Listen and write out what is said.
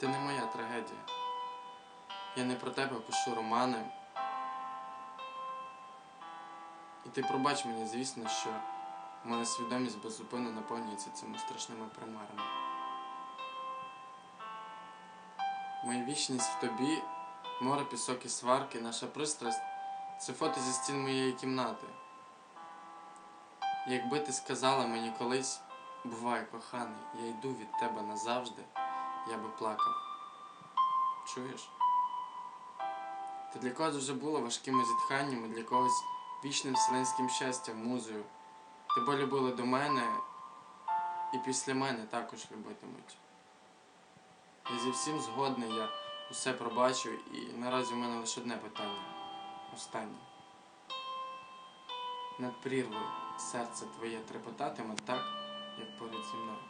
Ти не моя трагедія. Я не про тебе пишу романи. І ти пробач мені, звісно, що моя свідомість беззупинно наповнюється цими страшними примарами. Моя вічність в тобі, море, пісок і сварки, наша пристрасть це фото зі стін моєї кімнати. Якби ти сказала мені колись, бувай, коханий, я йду від тебе назавжди, я би плакав. Чуєш? Ти для когось вже була важкими зітханнями, для когось вічним вселенським щастям, музою. Тебе любили до мене і після мене також любитимуть. Я зі всім згодний, я усе пробачу, і наразі у мене лише одне питання. Останнє. Над прірвою серце твоє трепетатиме так, як поряд зі мною.